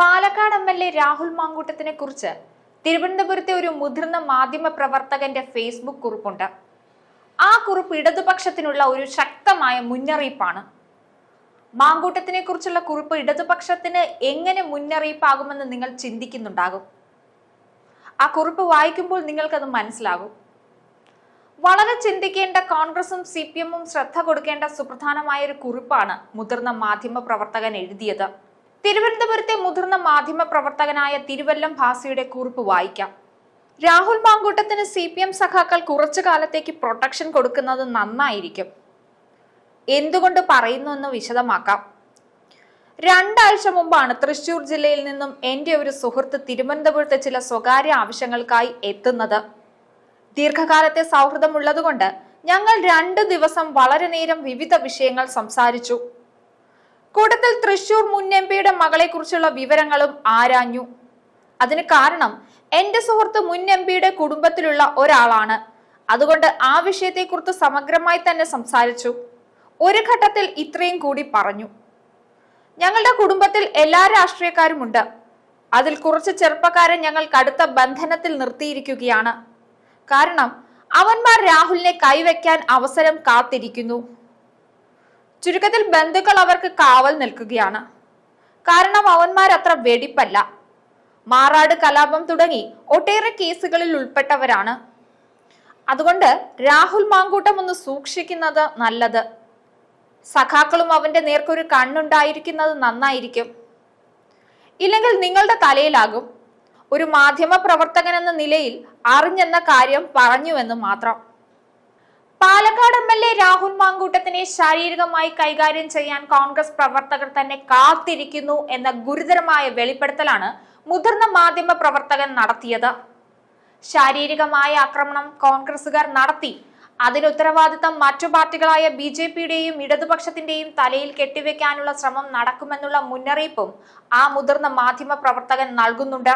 Palakkad M L A Rahul മാങ്കൂട്ടത്തിനെ കുറിച്ച് തിരുവനന്തപുരത്തെ ഒരു മുതിർന്ന മാധ്യമ പ്രവർത്തകന്റെ ഫേസ്ബുക്ക് കുറിപ്പുണ്ട്. ആ കുറിപ്പ് ഇടതുപക്ഷത്തിനുള്ള ഒരു ശക്തമായ മുന്നറിയിപ്പാണ്. മാങ്കൂട്ടത്തിനെ കുറിച്ചുള്ള കുറിപ്പ് ഇടതുപക്ഷത്തിന് എങ്ങനെ മുന്നറിയിപ്പാകുമെന്ന് നിങ്ങൾ ചിന്തിക്കുന്നുണ്ടാകും. ആ കുറിപ്പ് വായിക്കുമ്പോൾ നിങ്ങൾക്കത് മനസ്സിലാകും. വളരെ ചിന്തിക്കേണ്ട കോൺഗ്രസും സി പി എമ്മും ശ്രദ്ധ കൊടുക്കേണ്ട സുപ്രധാനമായ ഒരു കുറിപ്പാണ് മുതിർന്ന മാധ്യമ പ്രവർത്തകൻ എഴുതിയത്. തിരുവനന്തപുരത്തെ മുതിർന്ന മാധ്യമ പ്രവർത്തകനായ തിരുവല്ലം ഭാസിയുടെ കുറിപ്പ് വായിക്കാം. രാഹുൽ മാങ്കൂട്ടത്തിന് സി പി എം സഖാക്കൾ കുറച്ചു കാലത്തേക്ക് പ്രൊട്ടക്ഷൻ കൊടുക്കുന്നത് നന്നായിരിക്കും. എന്തുകൊണ്ട് പറയുന്നു എന്ന് വിശദമാക്കാം. രണ്ടാഴ്ച മുമ്പാണ് തൃശൂർ ജില്ലയിൽ നിന്നും എന്റെ ഒരു സുഹൃത്ത് തിരുവനന്തപുരത്തെ ചില സ്വകാര്യ ആവശ്യങ്ങൾക്കായി എത്തുന്നത്. ദീർഘകാലത്തെ സൗഹൃദമുള്ളതുകൊണ്ട് ഞങ്ങൾ രണ്ട് ദിവസം വളരെ നേരം വിവിധ വിഷയങ്ങൾ സംസാരിച്ചു. കൂട്ടത്തിൽ തൃശൂർ മുൻ എം പിയുടെ മകളെ കുറിച്ചുള്ള വിവരങ്ങളും ആരാഞ്ഞു. അതിന് കാരണം എന്റെ സുഹൃത്ത് മുൻ എം പിയുടെ കുടുംബത്തിലുള്ള ഒരാളാണ്. അതുകൊണ്ട് ആ വിഷയത്തെക്കുറിച്ച് സമഗ്രമായി തന്നെ സംസാരിച്ചു. ഒരു ഘട്ടത്തിൽ ഇത്രയും കൂടി പറഞ്ഞു. ഞങ്ങളുടെ കുടുംബത്തിൽ എല്ലാ രാഷ്ട്രീയക്കാരുമുണ്ട്. അതിൽ കുറച്ച് ചെറുപ്പക്കാരെ ഞങ്ങൾ കടുത്ത ബന്ധനത്തിൽ നിർത്തിയിരിക്കുകയാണ്. കാരണം അവന്മാർ രാഹുലിനെ കൈവയ്ക്കാൻ അവസരം കാത്തിരിക്കുന്നു. ചുരുക്കത്തിൽ ബന്ധുക്കൾ അവർക്ക് കാവൽ നിൽക്കുകയാണ്. കാരണം അവന്മാരത്ര വെടിപ്പല്ല. മാറാട് കലാപം തുടങ്ങി ഒട്ടേറെ കേസുകളിൽ ഉൾപ്പെട്ടവരാണ്. അതുകൊണ്ട് രാഹുൽ മാങ്കൂട്ടം ഒന്ന് സൂക്ഷിക്കുന്നത് നല്ലത്. സഖാക്കളും അവന്റെ നേർക്കൊരു കണ്ണുണ്ടായിരിക്കുന്നത് നന്നായിരിക്കും. ഇല്ലെങ്കിൽ നിങ്ങളുടെ തലയിലാകും. ഒരു മാധ്യമ പ്രവർത്തകൻ എന്ന നിലയിൽ അറിഞ്ഞെന്ന കാര്യം പറഞ്ഞുവെന്ന് മാത്രം. Palakkad M L A Rahul മാങ്കൂട്ടത്തിനെ ശാരീരികമായി കൈകാര്യം ചെയ്യാൻ കോൺഗ്രസ് പ്രവർത്തകർ തന്നെ കാത്തിരിക്കുന്നു എന്ന ഗുരുതരമായ വെളിപ്പെടുത്തലാണ് മുതിർന്ന മാധ്യമ പ്രവർത്തകൻ നടത്തിയത്. ശാരീരികമായ ആക്രമണം കോൺഗ്രസുകാർ നടത്തി. അതിന് ഉത്തരവാദിത്തം മറ്റു പാർട്ടികളായ ബി ജെ പിയുടെയും ഇടതുപക്ഷത്തിന്റെയും തലയിൽ കെട്ടിവെക്കാനുള്ള ശ്രമം നടക്കുമെന്നുള്ള മുന്നറിയിപ്പും ആ മുതിർന്ന മാധ്യമ പ്രവർത്തകൻ നൽകുന്നുണ്ട്.